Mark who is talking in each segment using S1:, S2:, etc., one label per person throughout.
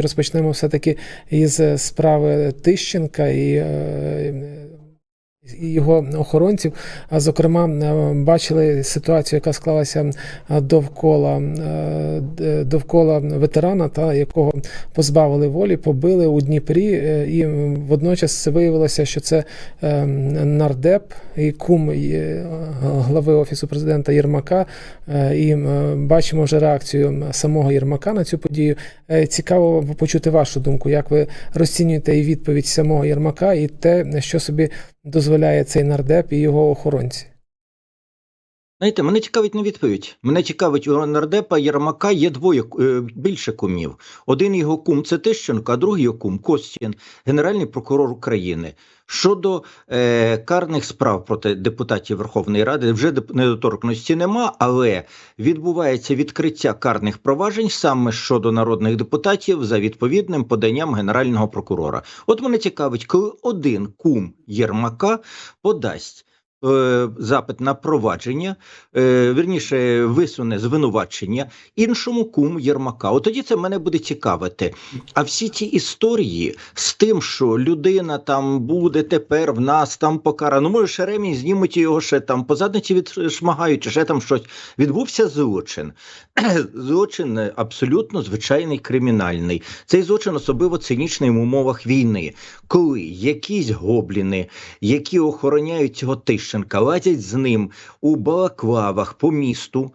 S1: Розпочнемо все-таки із е, справи Тищенка і, е, його охоронців. А зокрема, е, бачили ситуацію, яка склалася довкола, е, довкола ветерана, та якого позбавили волі, побили у Дніпрі, е, і водночас виявилося, що це нардеп і кум глави офісу президента Єрмака. І бачимо вже реакцію самого Єрмака на цю подію. Цікаво почути вашу думку, як ви розцінюєте і відповідь самого Єрмака, і те, що собі дозволяє цей нардеп і його охоронці.
S2: Знаєте, мене цікавить не відповідь. Мене цікавить у нардепа Єрмака є двоє е, більше кумів. Один його кум це Тищенко, а другий його кум Костін, генеральний прокурор України. Щодо е, карних справ проти депутатів Верховної Ради, вже недоторкності нема, але відбувається відкриття карних проваджень саме щодо народних депутатів за відповідним поданням генерального прокурора. От мене цікавить, коли один кум Єрмака подасть запит на провадження, е, вірніше висуне звинувачення іншому куму Єрмака. От тоді це мене буде цікавити. А всі ті історії з тим, що людина там буде тепер в нас там покарана. Ну, може, ще знімуть його ще там по задниці відшмагають, чи ще там щось. Відбувся злочин. злочин е, абсолютно звичайний кримінальний. Цей злочин особливо цинічний в умовах війни, коли якісь гобліни, які охороняють цього Лазять з ним у балаклавах по місту.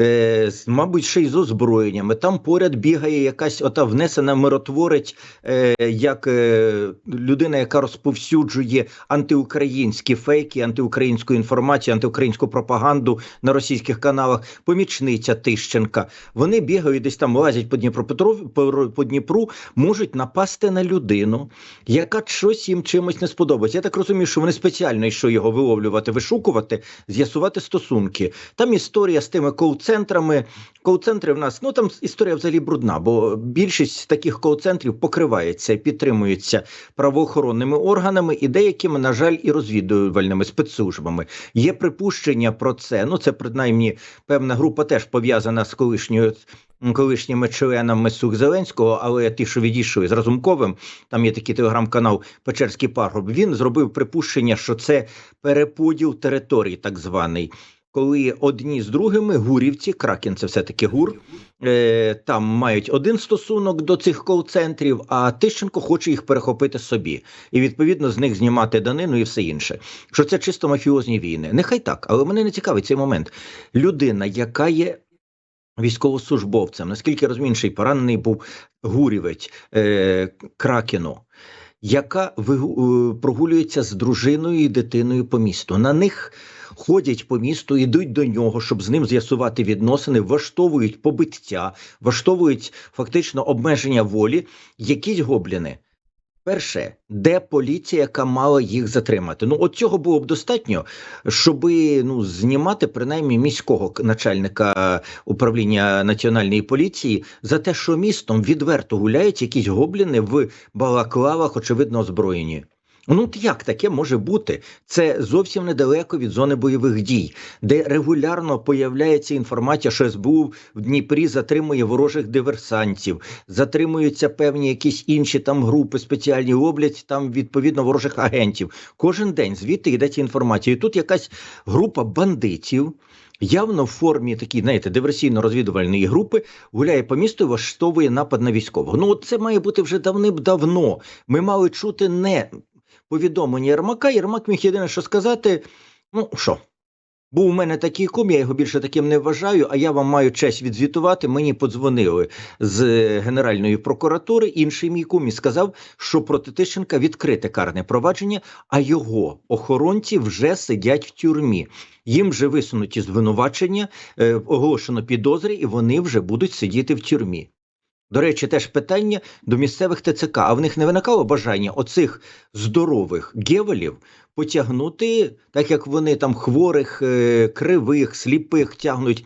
S2: Е, мабуть, ще й з озброєннями. Там поряд бігає якась ота внесена миротворець, е, як е, людина, яка розповсюджує антиукраїнські фейки, антиукраїнську інформацію, антиукраїнську пропаганду на російських каналах. Помічниця Тищенка. Вони бігають десь там, лазять по Дніпропетров по, Дніпру, можуть напасти на людину, яка щось їм чимось не сподобається. Я так розумію, що вони спеціально йшли його виловлювати, вишукувати, з'ясувати стосунки. Там історія з тими кол-центрами. Кол-центри в нас, ну там історія взагалі брудна, бо більшість таких кол-центрів покривається і підтримується правоохоронними органами і деякими, на жаль, і розвідувальними спецслужбами. Є припущення про це. Ну, це принаймні певна група теж пов'язана з колишньою. Колишніми членами Сух Зеленського, але ті, що відійшли з Разумковим, там є такий телеграм-канал Печерський пагорб. Він зробив припущення, що це переподіл територій, так званий. Коли одні з другими гурівці, Кракен це все-таки гур, е, там мають один стосунок до цих кол-центрів, а Тищенко хоче їх перехопити собі. І відповідно з них знімати данину і все інше. Що це чисто мафіозні війни. Нехай так, але мене не цікавить цей момент. Людина, яка є військовослужбовцем, наскільки розумію, інший поранений був гурівець е, Кракену. Яка е, прогулюється з дружиною і дитиною по місту. На них ходять по місту, йдуть до нього, щоб з ним з'ясувати відносини, влаштовують побиття, влаштовують фактично обмеження волі. Якісь гобліни. Перше, де поліція, яка мала їх затримати? Ну, от цього було б достатньо, щоб ну, знімати принаймні міського начальника управління національної поліції за те, що містом відверто гуляють якісь гобліни в балаклавах, очевидно, озброєні. Ну, от як таке може бути? Це зовсім недалеко від зони бойових дій, де регулярно появляється інформація, що СБУ в Дніпрі затримує ворожих диверсантів, затримуються певні якісь інші там групи спеціальні ловлять там відповідно ворожих агентів. Кожен день звідти йде ця інформація. І тут якась група бандитів. Явно в формі такі, знаєте, диверсійно-розвідувальної групи гуляє по місту і влаштовує напад на військового. Ну, от це має бути вже давним-давно. Ми мали чути не повідомлення Єрмака. Єрмак міг єдине, що сказати: ну що, був у мене такий кум, я його більше таким не вважаю, а я вам маю честь відзвітувати. Мені подзвонили з е, Генеральної прокуратури. Інший мій кум і сказав, що проти Тищенка відкрите карне провадження, а його охоронці вже сидять в тюрмі. Їм вже висунуті звинувачення, е, оголошено підозри, і вони вже будуть сидіти в тюрмі. До речі, теж питання до місцевих ТЦК. А в них не виникало бажання оцих здорових гевелів потягнути, так як вони там хворих, е, кривих, сліпих тягнуть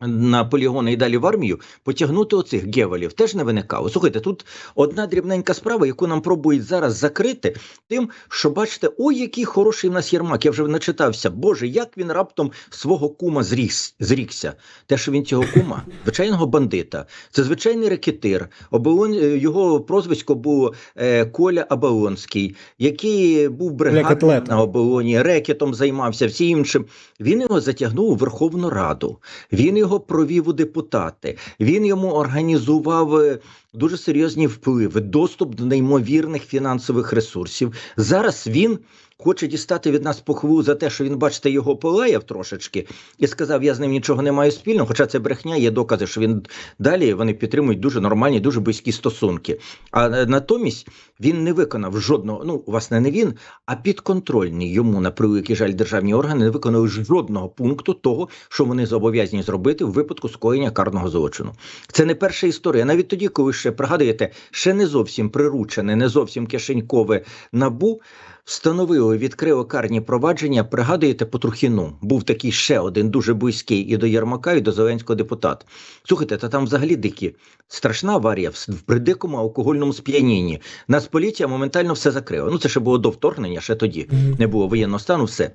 S2: на полігони і далі в армію, потягнути оцих гевелів теж не виникало. Слухайте, тут одна дрібненька справа, яку нам пробують зараз закрити, тим, що бачите, ой, який хороший в нас Єрмак. Я вже начитався. Боже, як він раптом свого кума зріс, зрікся. Те, що він цього кума, звичайного бандита, це звичайний рекетир. Оболон, е, його прозвисько було е, Коля Абалонський, який був бригадним на оболоні, рекетом займався, всім іншим. Він його затягнув у Верховну Раду. Він його провів у депутати. Він йому організував е, дуже серйозні впливи, доступ до неймовірних фінансових ресурсів. Зараз він хоче дістати від нас похвалу за те, що він, бачите, його полаяв трошечки і сказав: Я з ним нічого не маю спільного. Хоча це брехня, є докази, що він далі вони підтримують дуже нормальні, дуже близькі стосунки. А е, натомість він не виконав жодного. Ну, власне, не він, а підконтрольні йому на превеликий жаль державні органи не виконали жодного пункту того, що вони зобов'язані зробити в випадку скоєння карного злочину. Це не перша історія. Навіть тоді, коли ще пригадуєте, ще не зовсім приручене, не зовсім кишенькове набу. Встановили, відкрило карні провадження. Пригадуєте по Трухіну? Був такий ще один дуже близький і до Єрмака, і до Зеленського депутат. Слухайте, та там взагалі дикі. Страшна аварія в, придикому алкогольному сп'янінні. Нас поліція моментально все закрила. Ну це ще було до вторгнення, ще тоді не було воєнного стану, все.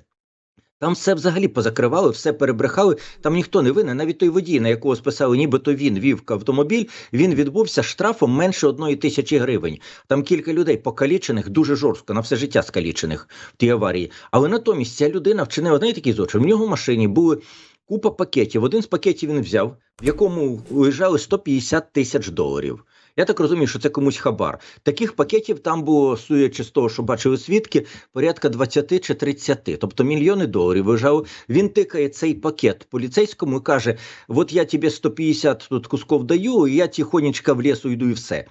S2: Там все взагалі позакривали, все перебрехали. Там ніхто не винен. Навіть той водій, на якого списали, нібито він вів автомобіль, він відбувся штрафом менше одної тисячі гривень. Там кілька людей покалічених, дуже жорстко, на все життя скалічених в тій аварії. Але натомість ця людина вчинила знаєте, такий злочин. В нього в машині були купа пакетів. Один з пакетів він взяв, в якому лежали 150 тисяч доларів. Я так розумію, що це комусь хабар. Таких пакетів там було, суючи з того, що бачили свідки, порядка 20 чи 30. Тобто мільйони доларів Вижав Він тикає цей пакет поліцейському і каже: От я тобі 150 тут кусков даю, і я тихонечко в лісу йду і все.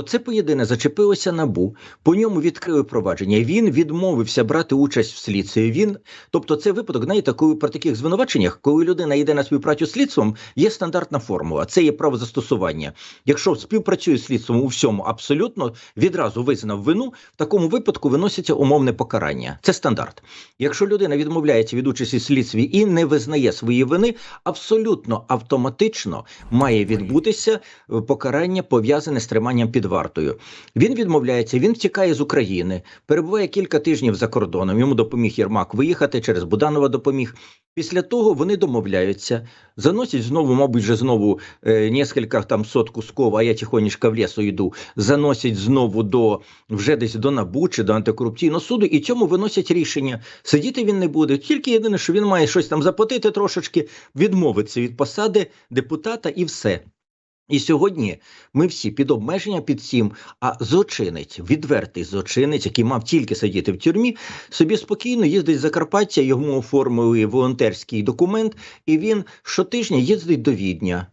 S2: Оце поєдине зачепилося набу, по ньому відкрили провадження. Він відмовився брати участь в слідстві. Він, тобто, це випадок, знаєте, коли при таких звинуваченнях, коли людина йде на співпрацю з слідством, є стандартна формула. Це є право застосування. Якщо співпрацює з слідством у всьому, абсолютно відразу визнав вину, в такому випадку виноситься умовне покарання. Це стандарт. Якщо людина відмовляється від участі в слідстві і не визнає свої вини, абсолютно автоматично має відбутися е, покарання пов'язане з триманням під вартою. Він відмовляється, він втікає з України, перебуває кілька тижнів за кордоном. Йому допоміг Єрмак виїхати через Буданова допоміг. Після того вони домовляються, заносять знову, мабуть, вже знову е, нескільки там сот кусков, а я тихонечко в лісу йду. Заносять знову до вже десь до НАБУ чи до антикорупційного суду, і цьому виносять рішення. Сидіти він не буде. Тільки єдине, що він має щось там заплатити трошечки, відмовитися від посади депутата і все. І сьогодні ми всі під обмеження під цим, а злочинець, відвертий злочинець, який мав тільки сидіти в тюрмі, собі спокійно їздить з Закарпаття, йому оформили волонтерський документ, і він щотижня їздить до Відня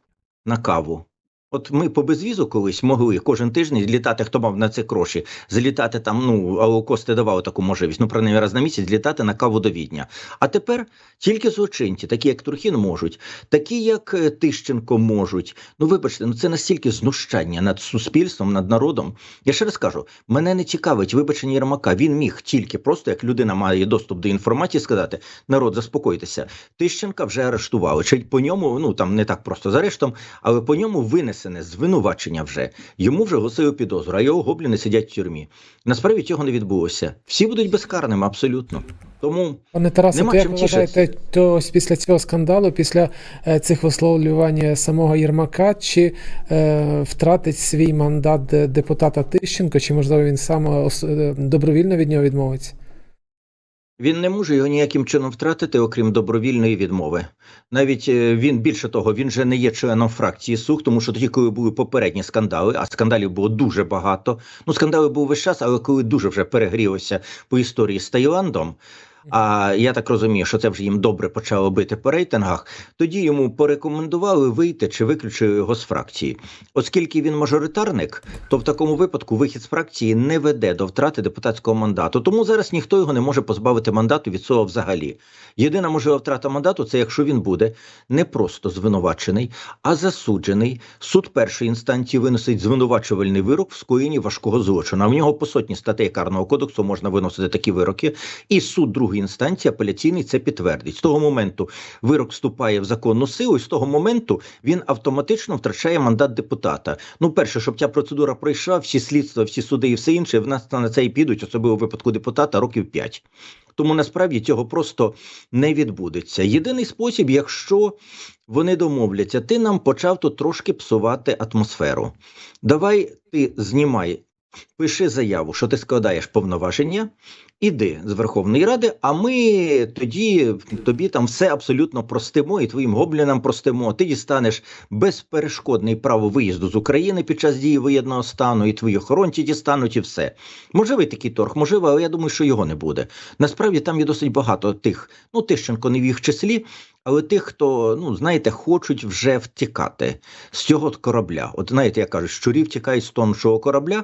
S2: на каву. От ми по безвізу колись могли кожен тиждень злітати, хто мав на це гроші, злітати там, ну, Алокости давали таку можливість, ну, принаймні раз на місяць злітати на каву до Відня. А тепер тільки злочинці, такі як Трухін можуть, такі як е, Тищенко можуть. Ну, вибачте, ну це настільки знущання над суспільством, над народом. Я ще раз кажу, мене не цікавить вибачення Єрмака. Він міг тільки просто, як людина має доступ до інформації, сказати: народ, заспокойтеся. Тищенка вже арештували. Чи по ньому, ну там не так просто з арештом, але по ньому винесене звинувачення вже. Йому вже оголосили підозру, а його гобліни сидять в тюрмі. Насправді цього не відбулося. Всі будуть безкарними, абсолютно. Тому
S1: Пане Тарасе,
S2: Нема
S1: то як
S2: чим
S1: ви вважаєте, то ось після цього скандалу, після е, цих висловлювань самого Єрмака, чи е, втратить свій мандат е, депутата Тищенко, чи можливо він сам ос- е, добровільно від нього відмовиться?
S2: Він не може його ніяким чином втратити, окрім добровільної відмови. Навіть е, він більше того, він же не є членом фракції СУХ, тому що тоді, коли були попередні скандали, а скандалів було дуже багато. Ну, скандали був весь час, але коли дуже вже перегрілося по історії з Таїландом. А я так розумію, що це вже їм добре почало бити по рейтингах. Тоді йому порекомендували вийти чи виключили його з фракції. Оскільки він мажоритарник, то в такому випадку вихід з фракції не веде до втрати депутатського мандату. Тому зараз ніхто його не може позбавити мандату від цього взагалі. Єдина можлива втрата мандату це якщо він буде не просто звинувачений, а засуджений. Суд першої інстанції виносить звинувачувальний вирок в скоєнні важкого злочину. А в нього по сотні статей карного кодексу можна виносити такі вироки. І суд другої другій інстанції апеляційний це підтвердить. З того моменту вирок вступає в законну силу, і з того моменту він автоматично втрачає мандат депутата. Ну, перше, щоб ця процедура пройшла, всі слідства, всі суди і все інше, в нас на це і підуть, особливо в випадку депутата, років 5. Тому насправді цього просто не відбудеться. Єдиний спосіб, якщо вони домовляться, ти нам почав тут трошки псувати атмосферу. Давай ти знімай, пиши заяву, що ти складаєш повноваження, іди з Верховної Ради, а ми тоді тобі там все абсолютно простимо і твоїм гоблінам простимо. Ти дістанеш безперешкодний право виїзду з України під час дії воєнного стану, і твої охоронці дістануть, і все. Можливий такий торг, можливо, але я думаю, що його не буде. Насправді там є досить багато тих, ну Тищенко не в їх числі, але тих, хто, ну знаєте, хочуть вже втікати з цього корабля. От знаєте, я кажу, щурів тікають з тоншого корабля.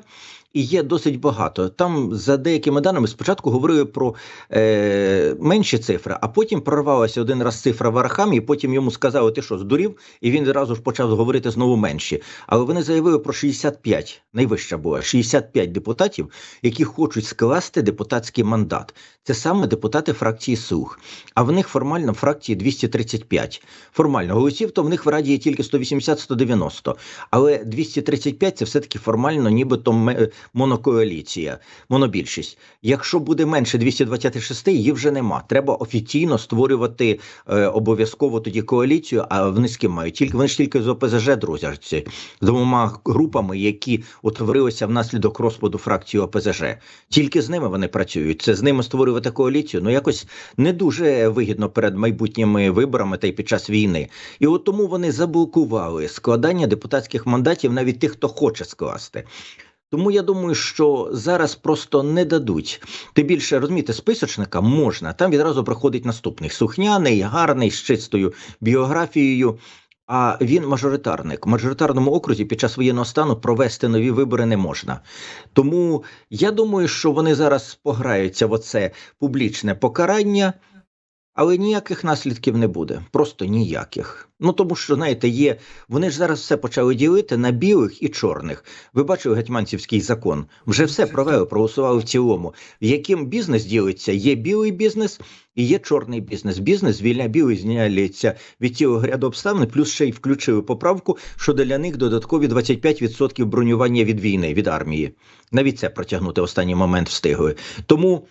S2: І є досить багато. Там, за деякими даними, спочатку говорили про е, менші цифри, а потім прорвалася один раз цифра в Арахамі, і потім йому сказали, ти що, здурів? І він одразу ж почав говорити знову менші. Але вони заявили про 65, найвища була, 65 депутатів, які хочуть скласти депутатський мандат. Це саме депутати фракції Сух. А в них формально фракції 235. Формально голосів, то в них в Раді є тільки 180-190. Але 235 це все-таки формально, нібито монокоаліція, монобільшість. Якщо буде менше 226, її вже нема. Треба офіційно створювати е, обов'язково тоді коаліцію. А вони з ким мають? Тільки вони ж тільки з ОПЗЖ друзяться з двома групами, які утворилися внаслідок розпаду фракції ОПЗЖ. Тільки з ними вони працюють. Це з ними створювати коаліцію. Ну якось не дуже вигідно перед майбутніми виборами та й під час війни. І от тому вони заблокували складання депутатських мандатів навіть тих, хто хоче скласти. Тому я думаю, що зараз просто не дадуть. Тим більше розумієте, списочника можна. Там відразу приходить наступний сухняний, гарний, з чистою біографією. А він мажоритарник. В мажоритарному окрузі під час воєнного стану провести нові вибори не можна. Тому я думаю, що вони зараз пограються в оце публічне покарання, але ніяких наслідків не буде. Просто ніяких. Ну тому що, знаєте, є. Вони ж зараз все почали ділити на білих і чорних. Ви бачили гетьманцівський закон. Вже все провели, проголосували в цілому. В яким бізнес ділиться? Є білий бізнес і є чорний бізнес. Бізнес звільняє білий звільняється від цілого ряду обставин, плюс ще й включили поправку, що для них додаткові 25% бронювання від війни, від армії. Навіть це протягнути останній момент встигли. Тому.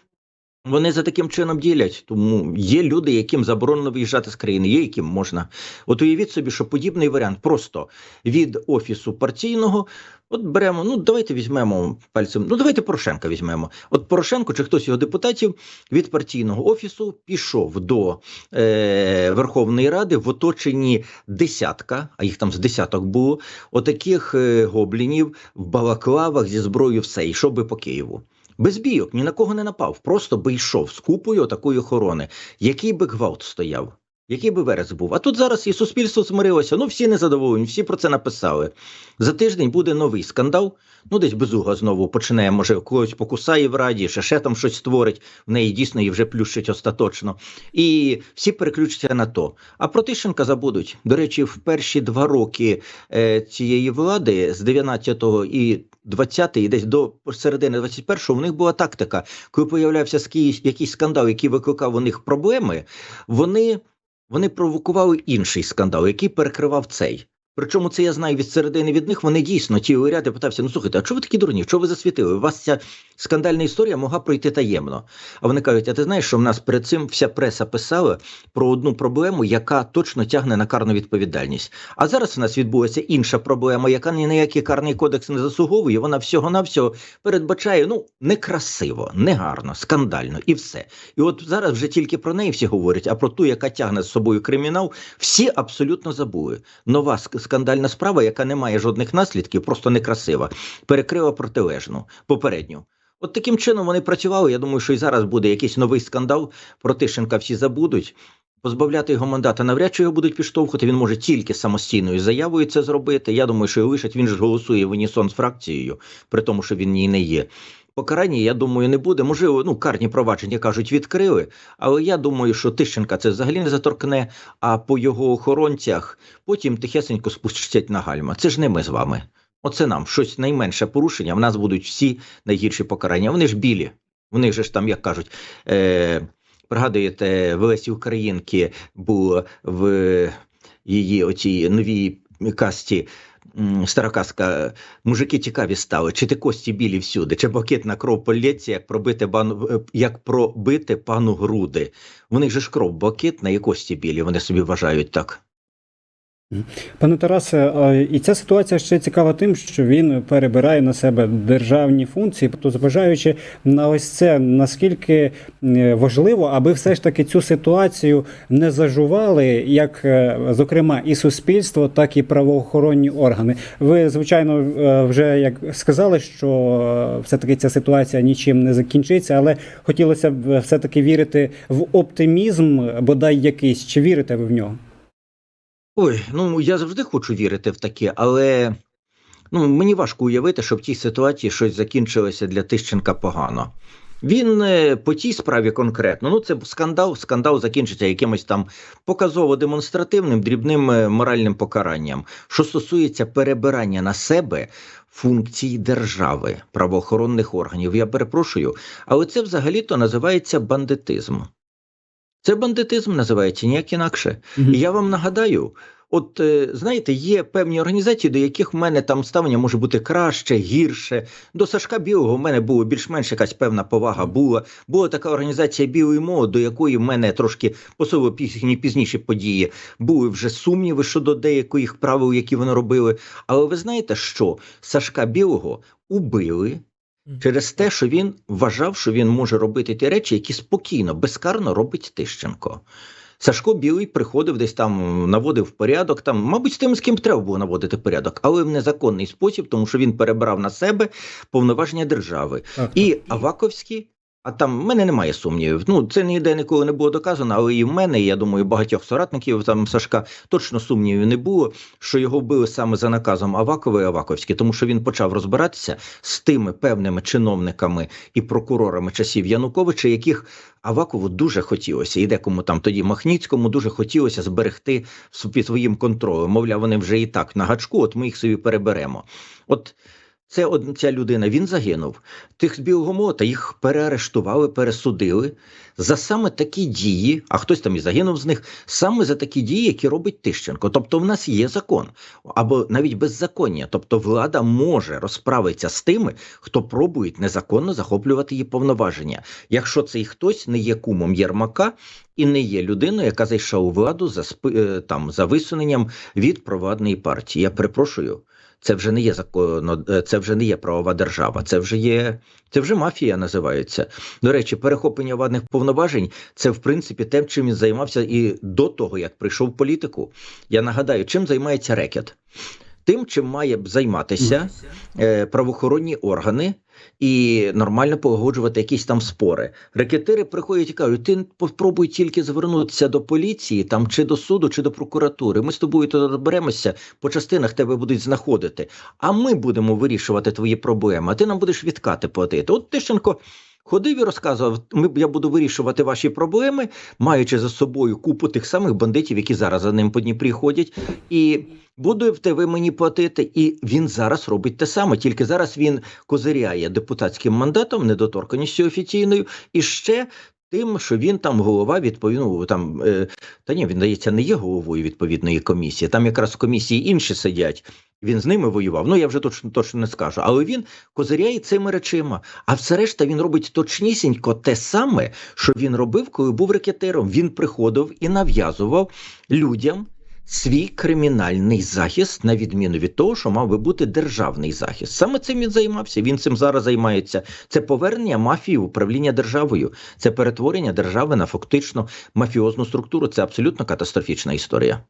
S2: Вони за таким чином ділять, тому є люди, яким заборонено виїжджати з країни, є яким можна. От уявіть собі, що подібний варіант просто від офісу партійного. От беремо, ну давайте візьмемо пальцем. Ну давайте Порошенка візьмемо. От Порошенко чи хтось його депутатів від партійного офісу пішов до е, Верховної Ради в оточенні десятка, а їх там з десяток було, отаких е, гоблінів в балаклавах зі зброєю все, йшов би по Києву. Без бійок, ні на кого не напав, просто би йшов з купою такої охорони. Який би гвалт стояв, який би верес був. А тут зараз і суспільство змирилося, ну всі незадоволені, всі про це написали. За тиждень буде новий скандал. Ну, десь безуга знову починає, може, когось покусає в раді, ще ще там щось створить, в неї дійсно її вже плющить остаточно. І всі переключаться на то. А про Тищенка забудуть. До речі, в перші два роки е, цієї влади з 19-го і 20 і десь до середини 21-го в них була тактика. Коли появлявся якийсь скандал, який викликав у них проблеми, вони, вони провокували інший скандал, який перекривав цей. Причому це я знаю від середини від них. Вони дійсно ті уряди питався: ну слухайте, а чого ви такі дурні? Чого ви засвітили? У вас ця скандальна історія могла пройти таємно. А вони кажуть: а ти знаєш, що в нас перед цим вся преса писала про одну проблему, яка точно тягне на карну відповідальність. А зараз у нас відбулася інша проблема, яка ні на який карний кодекс не заслуговує. Вона всього навсього передбачає ну некрасиво, негарно, скандально і все. І от зараз вже тільки про неї всі говорять, а про ту, яка тягне з собою кримінал, всі абсолютно забули. Нова скандальна справа, яка не має жодних наслідків, просто некрасива, перекрила протилежну попередню. От таким чином вони працювали. Я думаю, що і зараз буде якийсь новий скандал. Про Тищенка всі забудуть. Позбавляти його мандата навряд чи його будуть підштовхувати. Він може тільки самостійною заявою це зробити. Я думаю, що його лишать. Він ж голосує в унісон з фракцією, при тому, що він ній не є. Покарання, я думаю, не буде. Можливо, ну карні провадження кажуть, відкрили. Але я думаю, що Тищенка це взагалі не заторкне. А по його охоронцях потім тихесенько спустять на гальма. Це ж не ми з вами. Оце нам щось найменше порушення. В нас будуть всі найгірші покарання. Вони ж білі. Вони же ж там, як кажуть, е- пригадуєте, в Лесі Українки було в її оцій новій касті. М, Стара казка, мужики цікаві стали, чи ти кості білі всюди, чи блакитна кров полється, як пробити бану, е, як пробити пану груди. У них же ж кров блакитна і кості білі, вони собі вважають так.
S3: Пане Тарасе, і ця ситуація ще цікава тим, що він перебирає на себе державні функції, тобто зважаючи на ось це, наскільки е, важливо, аби все ж таки цю ситуацію не зажували, як е, зокрема і суспільство, так і правоохоронні органи. Ви, звичайно, е, вже як сказали, що е, все-таки ця ситуація нічим не закінчиться, але хотілося б все-таки вірити в оптимізм, бодай якийсь. Чи вірите ви в нього?
S2: Ой, ну я завжди хочу вірити в таке, але ну, мені важко уявити, що в тій ситуації щось закінчилося для Тищенка погано. Він е, по тій справі конкретно, ну це скандал, скандал закінчиться якимось там показово-демонстративним, дрібним е, моральним покаранням. Що стосується перебирання на себе функцій держави, правоохоронних органів, я перепрошую, але це взагалі-то називається бандитизм. Це бандитизм називається ніяк інакше. І я вам нагадаю, от е, знаєте, є певні організації, до яких в мене там ставлення може бути краще, гірше. До Сашка Білого в мене було більш-менш якась певна повага. Була була така організація Білий МО, до якої в мене трошки особливо пізні пізніші події були вже сумніви щодо деяких правил, які вони робили. Але ви знаєте, що Сашка Білого убили. Через те, що він вважав, що він може робити ті речі, які спокійно, безкарно робить Тищенко. Сашко Білий приходив десь там, наводив порядок, там, мабуть, з тим, з ким треба було наводити порядок, але в незаконний спосіб, тому що він перебрав на себе повноваження держави.
S3: Так,
S2: І Аваковський, а там в мене немає сумнівів. Ну, це ніде ніколи не було доказано, але і в мене, і я думаю, багатьох соратників там Сашка точно сумнівів не було, що його вбили саме за наказом Авакова і Аваковський, тому що він почав розбиратися з тими певними чиновниками і прокурорами часів Януковича, яких Авакову дуже хотілося, і декому там тоді Махніцькому дуже хотілося зберегти під своїм контролем. Мовляв, вони вже і так на гачку, от ми їх собі переберемо. От це од- ця людина, він загинув. Тих з білого мота їх переарештували, пересудили за саме такі дії, а хтось там і загинув з них, саме за такі дії, які робить Тищенко. Тобто, в нас є закон або навіть беззаконня. Тобто, влада може розправитися з тими, хто пробує незаконно захоплювати її повноваження. Якщо цей хтось не є кумом Єрмака і не є людиною, яка зайшла у владу за е, там за висуненням від провладної партії. Я перепрошую. Це вже не є законно, е, це вже не є правова держава, це вже є, це вже мафія називається. До речі, перехоплення владних повноважень це в принципі тим, чим він займався і до того, як прийшов в політику. Я нагадаю, чим займається рекет? Тим, чим має б займатися е, правоохоронні органи і нормально погоджувати якісь там спори. Рекетири приходять і кажуть: ти попробуй тільки звернутися до поліції, там чи до суду, чи до прокуратури. Ми з тобою туди доберемося, по частинах тебе будуть знаходити. А ми будемо вирішувати твої проблеми. А ти нам будеш відкати платити. От Тищенко. Ходив і розказував, ми я буду вирішувати ваші проблеми, маючи за собою купу тих самих бандитів, які зараз за ним по Дніпрі ходять, і будете ви мені платити. І він зараз робить те саме. Тільки зараз він козиряє депутатським мандатом, недоторканістю офіційною, і ще. Тим, що він там голова відповідно там е, та ні, він дається, не є головою відповідної комісії. Там якраз в комісії інші сидять. Він з ними воював. Ну я вже точно точно не скажу. Але він козиряє цими речима. А все решта він робить точнісінько те саме, що він робив, коли був рекетером. Він приходив і нав'язував людям свій кримінальний захист, на відміну від того, що мав би бути державний захист. Саме цим він займався. Він цим зараз займається. Це повернення мафії в управління державою, це перетворення держави на фактично мафіозну структуру. Це абсолютно катастрофічна історія.